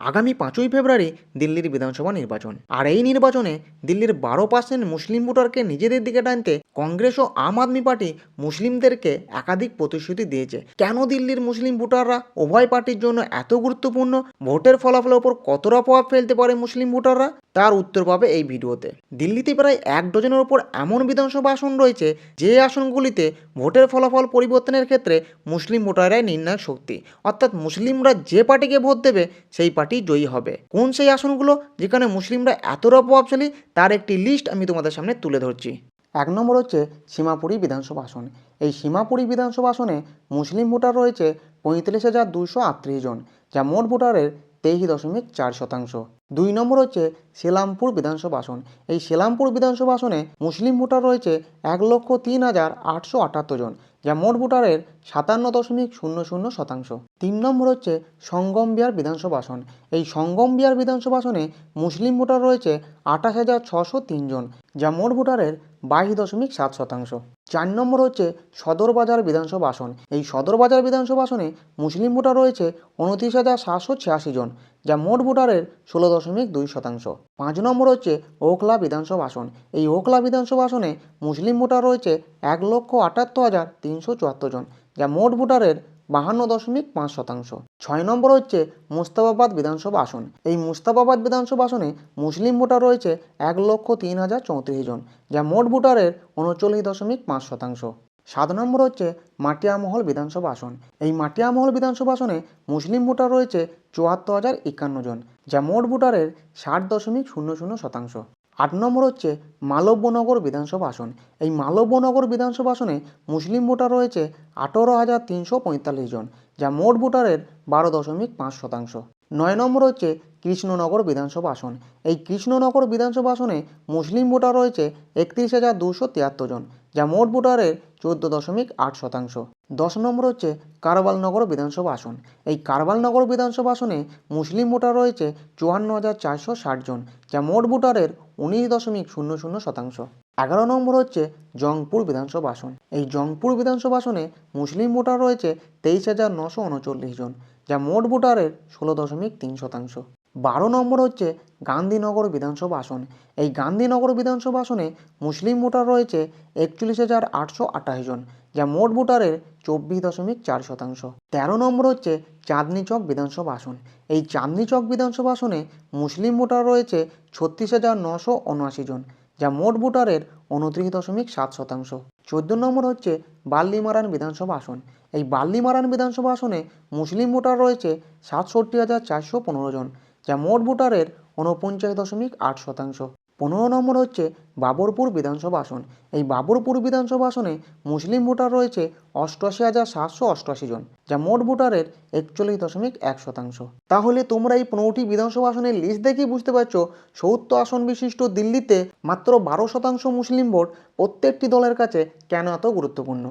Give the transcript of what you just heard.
আগামী পাঁচই ফেব্রুয়ারি দিল্লির বিধানসভা নির্বাচন। আর এই নির্বাচনে দিল্লির বারো পার্সেন্ট মুসলিম ভোটারকে নিজেদের দিকে টানতে কংগ্রেস ও আম আদমি পার্টি মুসলিমদেরকে একাধিক প্রতিশ্রুতি দিয়েছে। কেন দিল্লির মুসলিম ভোটাররা উভয় পার্টির জন্য এত গুরুত্বপূর্ণ? ভোটের ফলাফলের ওপর কতটা প্রভাব ফেলতে পারে মুসলিম ভোটাররা? তার উত্তর পাবে এই ভিডিওতে। দিল্লিতে প্রায় এক ডজনের ওপর এমন বিধানসভা আসন রয়েছে যে আসনগুলিতে ভোটের ফলাফল পরিবর্তনের ক্ষেত্রে মুসলিম ভোটাররাই নির্ণায়ক শক্তি। অর্থাৎ মুসলিমরা যে পার্টিকে ভোট দেবে, সেই পার্টি জয়ী হবে। কোন সেই আসনগুলো যেখানে মুসলিমরা এতটা প্রভাবশালী, তার একটি লিস্ট আমি তোমাদের সামনে তুলে ধরছি। এক নম্বর হচ্ছে সীমাপুরি বিধানসভা আসন। এই সীমাপুরি বিধানসভা আসনে মুসলিম ভোটার রয়েছে পঁয়তাল্লিশ হাজার দুশো আটত্রিশ জন, যা মোট ভোটারের তেইশ দশমিক চার শতাংশ। দুই নম্বর হচ্ছে সেলামপুর বিধানসভা আসন। এই সেলামপুর বিধানসভা আসনে মুসলিম ভোটার রয়েছে এক লক্ষ তিন হাজার আটশো আটাত্তর জন যা মোট ভোটারের সাতান্ন দশমিক শূন্য শূন্য শতাংশ। তিন নম্বর হচ্ছে সঙ্গম বিহার বিধানসভা আসন। এই সঙ্গম বিহার বিধানসভা আসনে মুসলিম ভোটার রয়েছে আঠাশ হাজার ছশো তিনজন যা মোট ভোটারের বাইশ দশমিক সাত শতাংশ। চার নম্বর হচ্ছে সদরবাজার বিধানসভা আসন। এই সদরবাজার বিধানসভা আসনে মুসলিম ভোটার রয়েছে উনত্রিশ হাজার সাতশো ছিয়াশি জন, যা মোট ভোটারের ষোলো দশমিক দুই শতাংশ। পাঁচ নম্বর হচ্ছে ওখলা বিধানসভা আসন। এই ওখলা বিধানসভা আসনে মুসলিম ভোটার রয়েছে এক লক্ষ আটাত্তর হাজার তিনশো চুয়াত্তর জন, যা মোট ভোটারের বাহান্ন দশমিক পাঁচ শতাংশ। ছয় নম্বর হচ্ছে মুস্তাবাবাদ বিধানসভা আসন। এই মুস্তাবাবাদ বিধানসভা আসনে মুসলিম ভোটার রয়েছে এক লক্ষ তিন হাজার চৌত্রিশ জন, যা মোট ভোটারের উনচল্লিশ দশমিক পাঁচ শতাংশ। সাত নম্বর হচ্ছে মাটিয়ামহল বিধানসভা আসন। এই মাটিয়ামহল বিধানসভা আসনে মুসলিম ভোটার রয়েছে চুয়াত্তর হাজার একান্ন জন, যা মোট ভোটারের ষাট দশমিক শূন্য শূন্য শতাংশ। আট নম্বর হচ্ছে মালব্যনগর বিধানসভা আসন। এই মালব্যনগর বিধানসভা আসনে মুসলিম ভোটার রয়েছে আঠারো হাজার তিনশো পঁয়তাল্লিশ জন, যা মোট ভোটারের বারো দশমিক পাঁচ শতাংশ। নয় নম্বর হচ্ছে কৃষ্ণনগর বিধানসভা আসন। এই কৃষ্ণনগর বিধানসভা আসনে মুসলিম ভোটার রয়েছে একত্রিশ হাজার দুশো তিয়াত্তর জন যা মোট ভোটারের চোদ্দ দশমিক আট শতাংশ। দশ নম্বর হচ্ছে কারবালনগর বিধানসভা আসন। এই কারবালনগর বিধানসভা আসনে মুসলিম ভোটার রয়েছে চুয়ান্ন হাজার চারশো ষাট জন, যা মোট ভোটারের উনিশ দশমিক শূন্য শূন্য শতাংশ। এগারো নম্বর হচ্ছে জংপুর বিধানসভা আসন। এই জংপুর বিধানসভা আসনে মুসলিম ভোটার রয়েছে তেইশ হাজার নশো উনচল্লিশ জন, যা মোট ভোটারের ষোলো দশমিক তিন শতাংশ। বারো নম্বর হচ্ছে গান্ধীনগর বিধানসভা আসন। এই গান্ধীনগর বিধানসভা আসনে মুসলিম ভোটার রয়েছে একচল্লিশ হাজার আটশো আঠাশ জন, যা মোট ভোটারের চব্বিশ দশমিক চার শতাংশ। তেরো নম্বর হচ্ছে চাঁদনি চক বিধানসভা আসন। এই চাঁদনি চক বিধানসভা আসনে মুসলিম ভোটার রয়েছে ছত্রিশ হাজার নশো উনআশি জন, যা মোট ভোটারের উনত্রিশ দশমিক সাত শতাংশ। চোদ্দ নম্বর হচ্ছে বাল্লিমারান বিধানসভা আসন। এই বাল্লিমারান বিধানসভা আসনে মুসলিম ভোটার রয়েছে সাতষট্টি হাজার চারশো পনেরো জন যা মোট ভোটারের ঊনপঞ্চাশ দশমিক আট শতাংশ। পনেরো নম্বর হচ্ছে বাবরপুর বিধানসভা আসন। এই বাবরপুর বিধানসভা আসনে মুসলিম ভোটার রয়েছে অষ্টআশি হাজার সাতশো অষ্টআশি জন, যা মোট ভোটারের একচল্লিশ দশমিক এক শতাংশ। তাহলে তোমরা এই পনেরোটি বিধানসভা আসনের লিস্ট দেখেই বুঝতে পারছ, সত্তর আসন বিশিষ্ট দিল্লিতে মাত্র বারো শতাংশ মুসলিম ভোট প্রত্যেকটি দলের কাছে কেন এত গুরুত্বপূর্ণ?